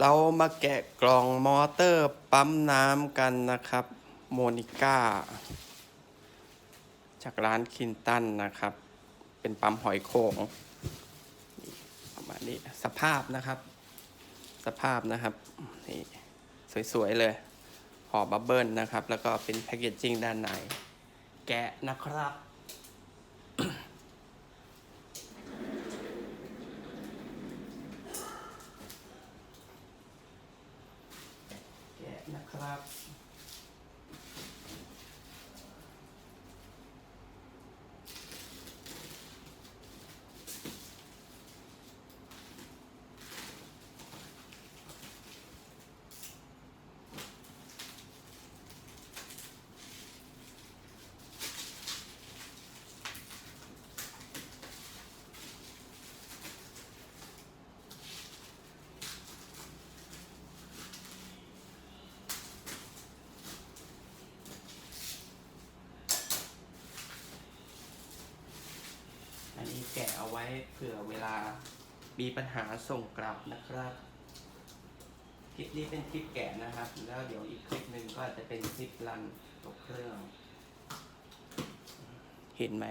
เรามาแกะกล่องมอเตอร์ปั๊มน้ำกันนะครับโมนิก้า จากร้านคินตันนะครับ เป็นปั๊มหอยโขงประมาณนี้สภาพนะครับ สภาพนะครับนี่สวย ๆ เลยห่อบับเบิลนะครับ แล้วก็เป็นแพคเกจจิ้งด้านใน แกะนะครับ แกะ นะครับ แกะเอาไว้เผื่อเวลามีปัญหาส่งกลับนะครับคลิปนี้เป็นคลิปแกะนะครับ แล้วเดี๋ยวอีกคลิปหนึ่งก็อาจจะเป็นคลิปรันตกเครื่อง เห็นไหม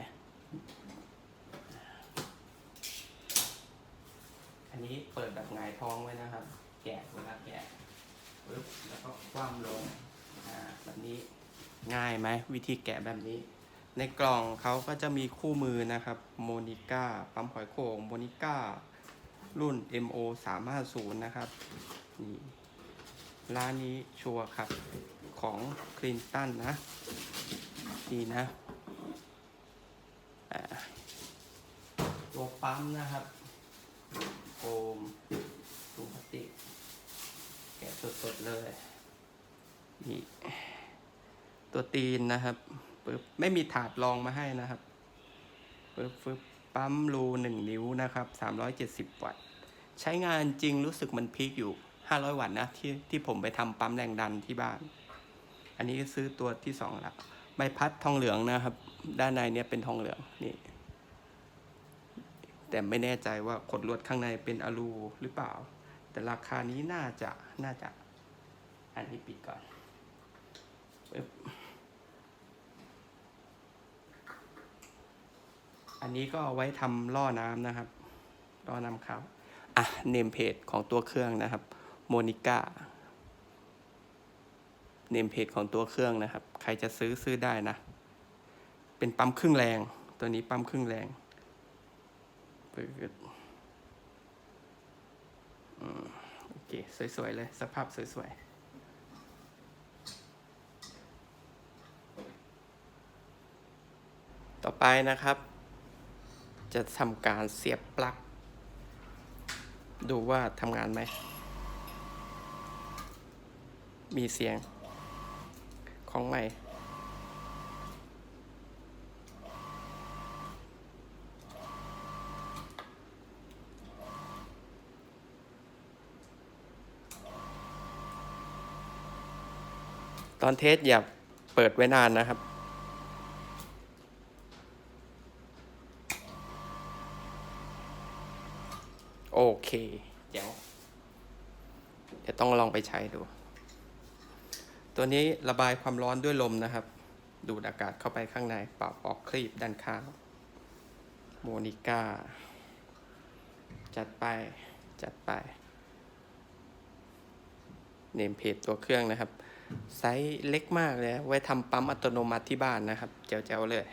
อันนี้เปิดแบบหงายท้องไว้นะครับ แกะเวลาแกะปึ๊บแล้วก็คว่ำลงอ่าแบบนี้ง่ายไหมวิธีแกะแบบนี้ ในกล่องเขาก็จะมีคู่มือนะครับโมนิก้าปั๊มหอยโข่งโมนิก้ารุ่น MO 3 5 0นะครับนี่ร้านนี้ชัวร์ครับของคลินตันนะดีนะตัวปั๊มนะครับโฟมถุงพลาสติกแกะสดๆเลยนี่ตัวตีนนะครับ ปึ๊บไม่มีถาดรองมาให้นะครับปึ๊บฟึบปั๊มรูหนึ่งนิ้วนะครับสามร้อยเจ็ดสิบวัตต์ใช้งานจริงรู้สึกมันพีคอยู่ห้าร้อยวัตต์นะที่ที่ผมไปทำปั๊มแรงดันที่บ้าน อันนี้ซื้อตัวที่สองแล้วใบพัดทองเหลืองนะครับ ด้านในเนี้ยเป็นทองเหลืองนี่แต่ไม่แน่ใจว่าขดลวดข้างในเป็นอะลูหรือเปล่า แต่ราคานี้น่าจะน่าจะ อันนี้ปิดก่อนปึ๊บ อันนี้ก็เอาไว้ทำล่อน้ำนะครับล่อน้ำเข้าอะเนมเพจของตัวเครื่องนะครับโมนิก้าเนมเพจของตัวเครื่องนะครับ ใครจะซื้อซื้อได้นะ เป็นปั๊มครึ่งแรง ตัวนี้ปั๊มครึ่งแรงปึ๊ดโอเค สวย ๆ เลย สภาพสวย ๆต่อไปนะครับ จะทำการเสียบปลั๊กดูว่าทำงานไหม มีเสียงของใหม่ ตอนเทสอย่าเปิดไว้นานนะครับ โอเคเดี๋ยวเดี๋ยวต้องลองไปใช้ดู ตัวนี้ระบายความร้อนด้วยลมนะครับ ดูดอากาศเข้าไปข้างในปรับออกคลีบด้านข้างโมนิก้า จัดไป จัดไป เนมเพจตัวเครื่องนะครับ ไซส์เล็กมากเลย ไว้ทำปั๊มอัตโนมัติที่บ้านนะครับ เจ๋วๆเลย